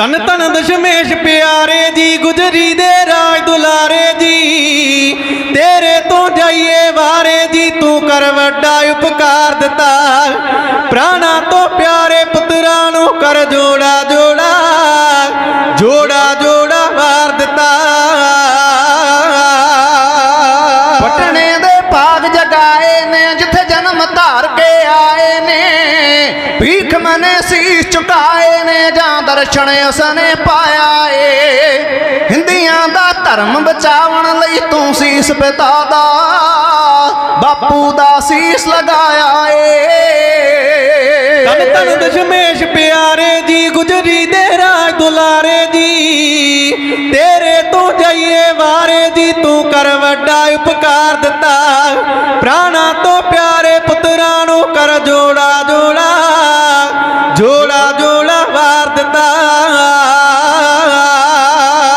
ਤਨ ਤਨ ਦਸ਼ਮੇਸ਼ ਪਿਆਰੇ ਜੀ, ਗੁਜਰੀ ਦੇ ਰਾਜ ਦੁਲਾਰੇ ਜੀ। ਤੇਰੇ ਤੋਂ ਜਾਈਏ ਵਾਰੇ ਜੀ, ਤੂੰ ਕਰ ਵੱਡਾ ਉਪਕਾਰ ਦਿੱਤਾ। ਪ੍ਰਾਣਾ ਤੋਂ ਪਿਆਰੇ ਪੁੱਤਰਾਂ ਨੂੰ ਕਰ ਜੋੜਾ ਜੋੜਾ। ਜੋੜਾ ਮਨੇ ਸੀਸ ਝੁਕਾਏ ਨੇ ਜਾਂ ਦਰਸ਼ਨ ਉਸਨੇ ਪਾਇਆ ਏ ਹਿੰਦੀਆਂ ਦਾ ਧਰਮ ਬਚਾਉਣ ਲਈ ਤੂੰ ਸੀਸ ਪਿਤਾ ਦਾ ਬਾਪੂ ਦਾ ਸੀਸ ਲਗਾਇਆ ਏ ਤਨ ਤਨ ਦਸ਼ਮੇਸ਼ ਪਿਆਰੇ ਜੀ, ਗੁਜਰੀ ਦੇ ਰਾਜ ਦੁਲਾਰੇ ਜੀ, ਤੇਰੇ ਤੋਂ ਜਾਈਏ ਵਾਰੇ ਜੀ, ਤੂੰ ਕਰ ਵੱਡਾ ਉਪਕਾਰ ਦਿੱਤਾ। ਪ੍ਰਾਣਾ ਤੋਂ ਪਿਆਰੇ ਪੁੱਤਰਾਂ ਨੂੰ ਕਰ ਜੋੜਾ ਜੋੜਾ ਜੋੜਾ ਜੋੜਾ ਵਾਰ ਦਿੱਤਾ।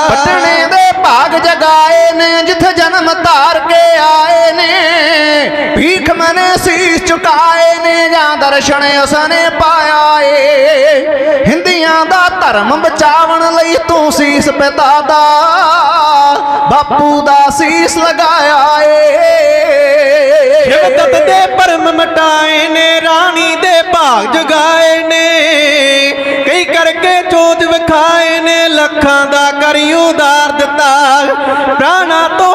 ਪਟਣੇ ਦੇ ਭਾਗ ਜਗਾਏ ਨੇ, ਜਿੱਥੇ ਜਨਮ ਧਾਰ ਕੇ ਆਏ ਨੇ। ਭੀਖ ਮਨੇ ਸੀਸ ਝੁਕਾਏ ਨੇ ਜਾਂ ਦਰਸ਼ਨ ਉਸਨੇ ਪਾਇਆ ਏ। ਹਿੰਦੀਆਂ ਦਾ ਧਰਮ ਬਚਾਉਣ ਲਈ ਤੂੰ ਸੀਸ ਪਿਤਾ ਦਾ ਬਾਪੂ ਦਾ ਸੀਸ ਲਗਾਇਆ ਏ। ਸ਼ਿਵਦਤ ਦੇ ਪਰਮ ਮਟਾਏ ਨੇ, ਰਾਣੀ ਦੇ ਭਾਗ ਜਗਾਏ ਨੇ। ਕਈ ਕਰਕੇ ਚੋਜ ਵਿਖਾਏ ਨੇ, ਲੱਖਾਂ ਦਾ ਕਰੀ ਉਦਾਰ ਦਿੱਤਾ। ਪ੍ਰਾਣਾ ਤੋਂ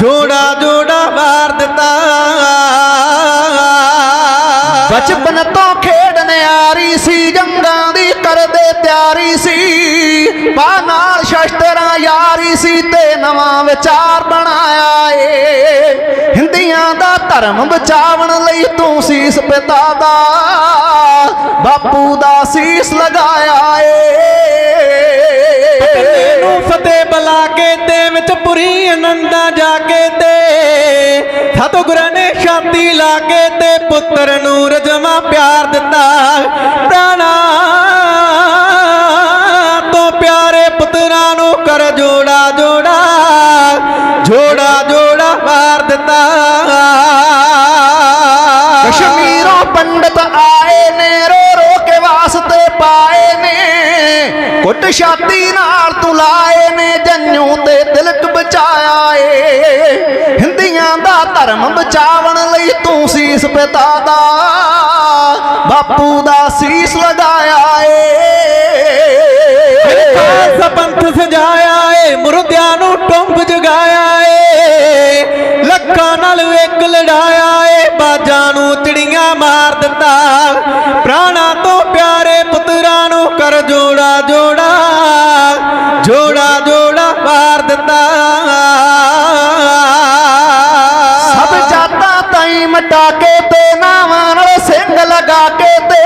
ਜੋੜਾ ਜੋੜਾ ਵਾਰ ਦਿੱਤਾ। ਬਚਪਨ ਤੋਂ ਖੇਡ ਨਿਆਰੀ ਸੀ, ਜੰਗਾਂ ਦੀ ਕਰਦੇ ਤਿਆਰੀ ਸੀ। ਪਾ ਨਾਲ ਸ਼ਸਤਰਾਂ ਯਾਰੀ ਸੀ ਤੇ ਨਵਾਂ ਵਿਚਾਰ ਬਣਾਇਆ ਏ। ਹਿੰਦੀਆਂ ਦਾ ਧਰਮ ਬਚਾਉਣ ਲਈ ਤੂੰ ਸੀਸ ਪਿਤਾ ਦਾ, ਬਾਪੂ ਦਾ ਸੀਸ ਲਗਾਇਆ ਏ। ਨੂੰ ਫਤਿਹ ਬੁਲਾ ਕੇ ਤੇ ਵਿੱਚ ਪੁਰੀ ਆਨੰਦਾਂ ਜਾ ਕੇ ਤੇ। ਸਤਿਗੁਰਾਂ ਨੇ ਸ਼ਾਂਤੀ ਲਾ ਕੇ ਤੇ ਪੁੱਤਰ ਨੂੰ ਰਜਮਾ ਪਿਆਰ ਦਿੱਤਾ। ਪ੍ਰਾਣਾ ਤੋਂ ਪਿਆਰੇ ਪੁੱਤਰਾਂ ਨੂੰ ਕਰ ਜੋੜਾ ਜੋੜਾ ਜੋੜਾ ਜੋੜਾ ਮਾਰ ਦਿੱਤਾ। ਕਸ਼ਮੀਰੋਂ ਪੰਡਤ ਆਏ ਨੇ ਰੋ ਰੋ ਕੇ ਵਾਸਤੇ ਪਾਏ ਨੇ। ਕੁੱਟ ਛਾਤੀ ਨਾਲ ਤੂੰ ਲਾਏ ਨੇ ਜੰਨੂ ਤੇ ਤਿਲਕ ਬਚਾਇਆ ਏ। ਹਿੰਦੀਆਂ ਦਾ ਧਰਮ ਬਚਾਵਣ ਲਈ ਤੂੰ ਸੀਸ ਪਿਤਾ ਦਾ ਬਾਪੂ ਦਾ ਸੀਸ ਲਗਾਇਆ ਏ। ਖਾਲਸਾ ਪੰਥ ਸਜਾਇਆ ਏ, ਮੁਰਦਿਆਂ ਨੂੰ ਟੁੰਬ ਜਗਾਇਆ ਏ। ਲੱਖਾਂ ਨਾਲ ਵੇਕ ਲੜਾਇਆ ਏ, ਬਾਜਾਂ ਨੂੰ ਚਿੜੀਆਂ ਮਾਰ ਦਿੱਤਾ। ਪ੍ਰਾਣਾ ਤੋਂ ਪਿਆਰੇ ਪੁੱਤਰਾਂ ਨੂੰ ਕਰਜੋ ਮਟਾ ਕੇ ਤੇ ਨਾਵਾਂ ਨਾਲ ਸਿੰਘ ਲਗਾ ਕੇ ਤੇ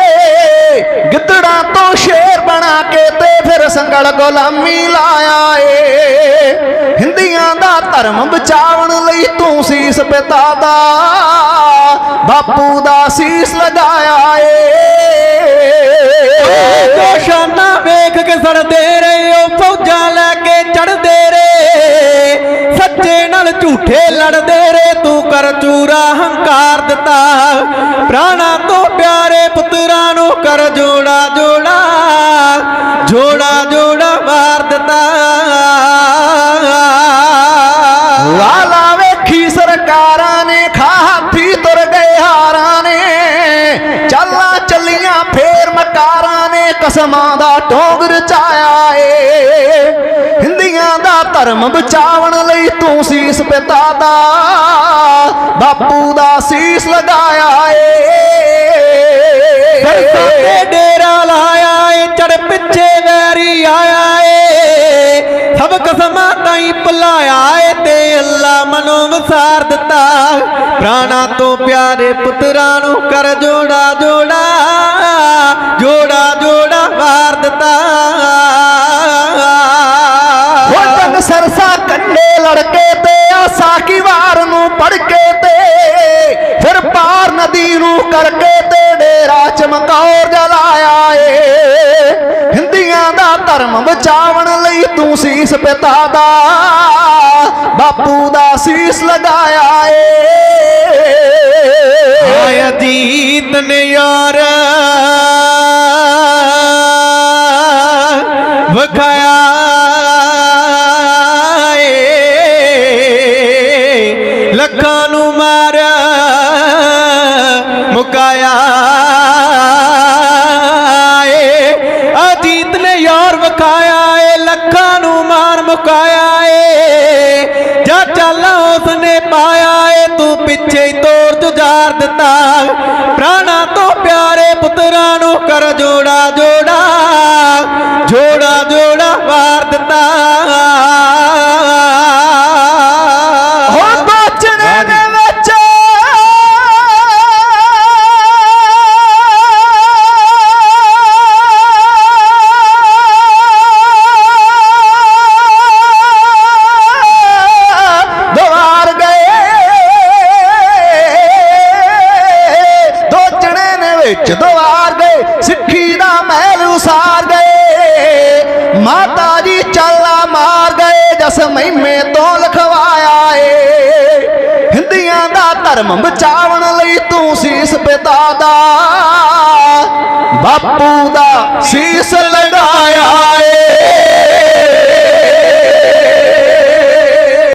ਗਿੱਦੜਾਂ ਤੋਂ ਸ਼ੇਰ ਬਣਾ ਕੇ ਤੇ ਫਿਰ ਸੰਗਲ ਗੁਲਾਮੀ ਲਾਇਆ ਏ। ਹਿੰਦੀਆਂ ਦਾ ਧਰਮ ਬਚਾਉਣ ਲਈ ਤੂੰ ਸੀਸ ਪਿਤਾ ਦਾ ਬਾਪੂ ਦਾ ਸੀਸ ਲਗਾਇਆ ਏ। ਦੋਸ਼ਾਨਾ ਵੇਖ ਕੇ ਸੜਦੇ ਰਹੇ, ਉਹ ਫੌਜਾਂ ਲੈ ਕੇ ਚੜਦੇ ਰਹੇ। ਸੱਚੇ ਨਾਲ ਝੂਠੇ ਲੜਦੇ ਚੂਰਾ ਹੰਕਾਰ ਦਿੱਤਾ। ਪ੍ਰਾਣਾ ਤੋਂ ਪਿਆਰੇ ਪੁੱਤਰਾਂ ਨੂੰ ਕਰ ਜੋੜਾ ਜੋੜਾ। ਜੋੜਾ ਜੋੜਾ ਕਸਮਾਂ ਦਾ ਢੋਂਗ ਰਚਾਇਆ ਏ। ਹਿੰਦੀਆਂ ਦਾ ਧਰਮ ਬਚਾਉਣ ਲਈ ਤੂੰ ਸੀਸ ਪਿਤਾ ਦਾ ਬਾਪੂ ਦਾ ਸੀਸ ਲਗਾਇਆ ਸਰਸਾਂ ਤੇ ਏ ਡੇਰਾ ਲਾਇਆ ਏ ਚੜ ਪਿੱਛੇ ਵੈਰੀ ਆਇਆ ਏ। ਸਭ ਕਸਮਾਂ ਤਾਈ ਭੁਲਾਇਆ ਏ ਤੇ ਅੱਲਾ ਮਨੋਂ ਵਸਾਰ ਦਿੱਤਾ। ਪ੍ਰਾਣਾ ਤੋਂ ਪਿਆਰੇ ਪੁੱਤਰਾਂ ਨੂੰ ਕਰ ਜੋੜਾ ਜੋੜਾ। ਜੋੜਾ ਜੋੜਾ ਵਾਰ ਦਿੱਤਾ। ਹੋ ਜੰਗ ਸਰਸਾ ਕੰਡੇ ਲੜਕੇ ਤੇ ਆਸਾ ਕੀ ਵਾਰ ਨੂੰ ਪੜ ਕੇ ਤੇ। ਫਿਰ ਪਾਰ ਨਦੀ ਨੂੰ ਕਰਕੇ ਤੇ ਡੇਰਾ ਚਮਕੌਰ ਜਲਾਇਆ ਏ। ਹਿੰਦੀਆਂ ਦਾ ਧਰਮ ਬਚਾਵਣ ਲਈ ਤੂੰ ਸੀਸ ਪਿਤਾ ਦਾ ਬਾਪੂ ਦਾ ਸੀਸ ਲਗਾਇਆ ਏ। ਆਇਆ ਜੀਤ ਨੇ ਯਾਰ ਵਿਖਾਇਆ ਏ ਲੱਖਾਂ ਨੂੰ ਮਾਰਿਆ ਮੁਕਾਇਆ। ਏ ਅਜੀਤ ਨੇ ਯਾਰ ਵਿਖਾਇਆ ਏ, ਲੱਖਾਂ ਨੂੰ ਮਾਰ ਮੁਕਾਇਆ ਏ। ਜਾ ਚੱਲ ਉਸਨੇ ਪਾਇਆ ਏ, ਤੂੰ ਪਿੱਛੇ ਹੀ ਤੋੜ ਜੁਝਾਰ ਦਿੱਤਾ। ਪ੍ਰਾਣਾ ਤੋਂ ਪਿਆਰੇ ਪੁੱਤਰਾਂ ਨੂੰ ਕਰ ਜੋੜਾ ਜੋੜਾ ਜੋੜਾ। ਜਦੋਂ ਆਰ ਗਏ, ਸਿੱਖੀ ਦਾ ਮਹਿਲ ਉਸਾਰ ਗਏ। ਮਾਤਾ ਜੀ ਚੱਲਾ ਮਾਰ ਗਏ, ਜਸ ਮਹਿਮੇ ਤੋਂ ਲਖਵਾਇਆ ਏ। ਹਿੰਦੀਆਂ ਦਾ ਧਰਮ ਬਚਾਉਣ ਲਈ ਤੂੰ ਸੀਸ ਪਿਤਾ ਦਾ ਬਾਪੂ ਦਾ ਸੀਸ ਲੜਾਇਆ ਏ।